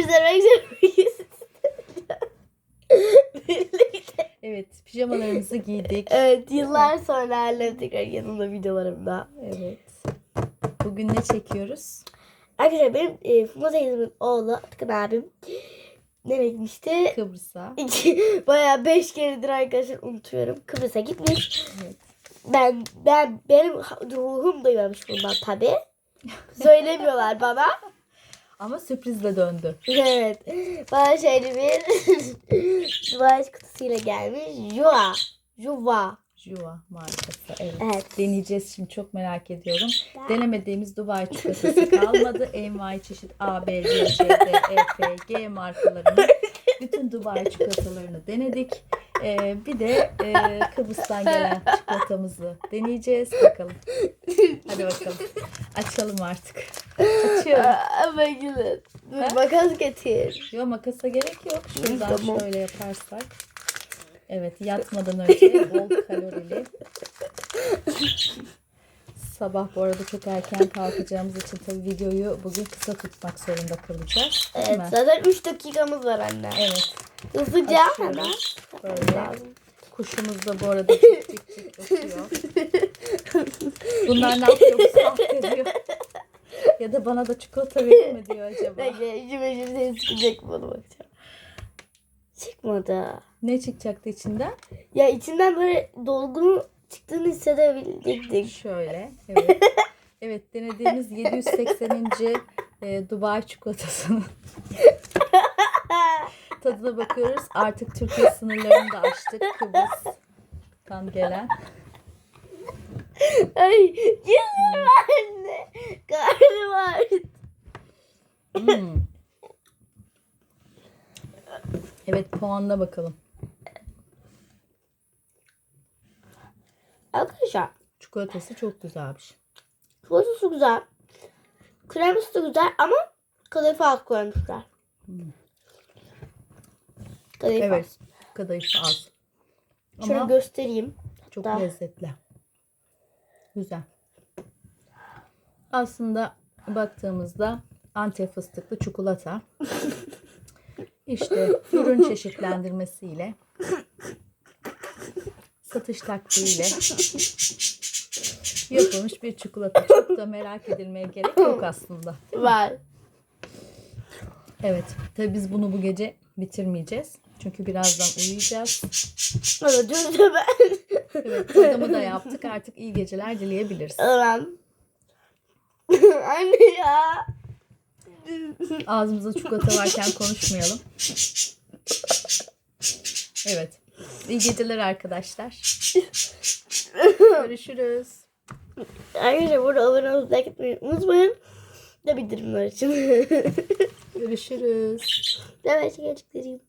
Zorundayız. Birlikte. Evet pijamalarımızı giydik. evet yıllar sonra tekrar yanımda videolarımda. Evet. Bugün ne çekiyoruz? Arkadaşlar benim e, Funda teyzemin oğlu Atakan abim nereye gitmişti? Kıbrıs'a. İki, bayağı beş keredir arkadaşlar unutuyorum. Kıbrıs'a gitmiş. Evet. Ben ben benim ruhum duymamış bundan tabi. Söylemiyorlar bana. Ama sürprizle döndü. Evet. Bana şöyle bir duvar kutusuyla gelmiş. Jua. Juva. Jua markası. Evet. Evet. Deneyeceğiz şimdi çok merak ediyorum. Denemediğimiz Dubai çikolatası kalmadı. NY çeşit A, B, C, C, D, E, F, G markalarının bütün Dubai çikolatalarını denedik. Ee, bir de e, Kıbrıs'tan gelen çikolatamızı deneyeceğiz. Bakalım. Hadi bakalım. Açalım artık. Ama. Dur makas getir. Yok makasa gerek yok. Şuradan Tamam. şöyle yaparsak. Evet yatmadan önce bol kalorili. Sabah bu arada çok erken kalkacağımız için tabii videoyu bugün kısa tutmak zorunda kalacağız. Değil Evet mi? zaten 3 dakikamız var anne. Evet. Hızlıca Açıyoruz. hemen. Böyle. Lazım. Kuşumuz da bu arada cik cik cik ötüyor. Bunlar ne yapıyor? Bu sahte diyor. Ya da bana da çikolata verir mi diyor acaba. Bekle içime şimdi çıkacak mı ona bakacağım. Çıkmadı. Ne çıkacaktı içinden? Ya içinden böyle dolgunun çıktığını hissedebildik. Şöyle. Evet. Evet denediğimiz 780. e, Dubai çikolatasının tadına bakıyoruz. Artık Türkiye sınırlarını da aştık. Kıbrıs'tan gelen. Ay anne. Karnım ağrıdı. Hmm. Evet puanla bakalım. Arkadaşlar Çikolatası çok güzelmiş. çikolatası güzel. Kreması da güzel ama kadayıfı az koymuşlar. Kadayıf Evet. az. Kadayıf az. Şöyle Ama göstereyim. çok daha- lezzetli. Güzel. Aslında baktığımızda Antep fıstıklı çikolata. İşte ürün çeşitlendirmesiyle satış taktiğiyle yapılmış bir çikolata. Çok da merak edilmeye gerek yok aslında. Var. Evet. Tabii biz bunu bu gece bitirmeyeceğiz. Çünkü birazdan uyuyacağız. Da ben. Evet, tadımı da yaptık. Artık iyi geceler dileyebiliriz. Tamam. Anne ya. Ağzımızda çikolata varken konuşmayalım. Evet. İyi geceler arkadaşlar. Görüşürüz. Arkadaşlar burada abone like etmeyi unutmayın. Ne bildirimler için. Görüşürüz. Evet, gerçekten.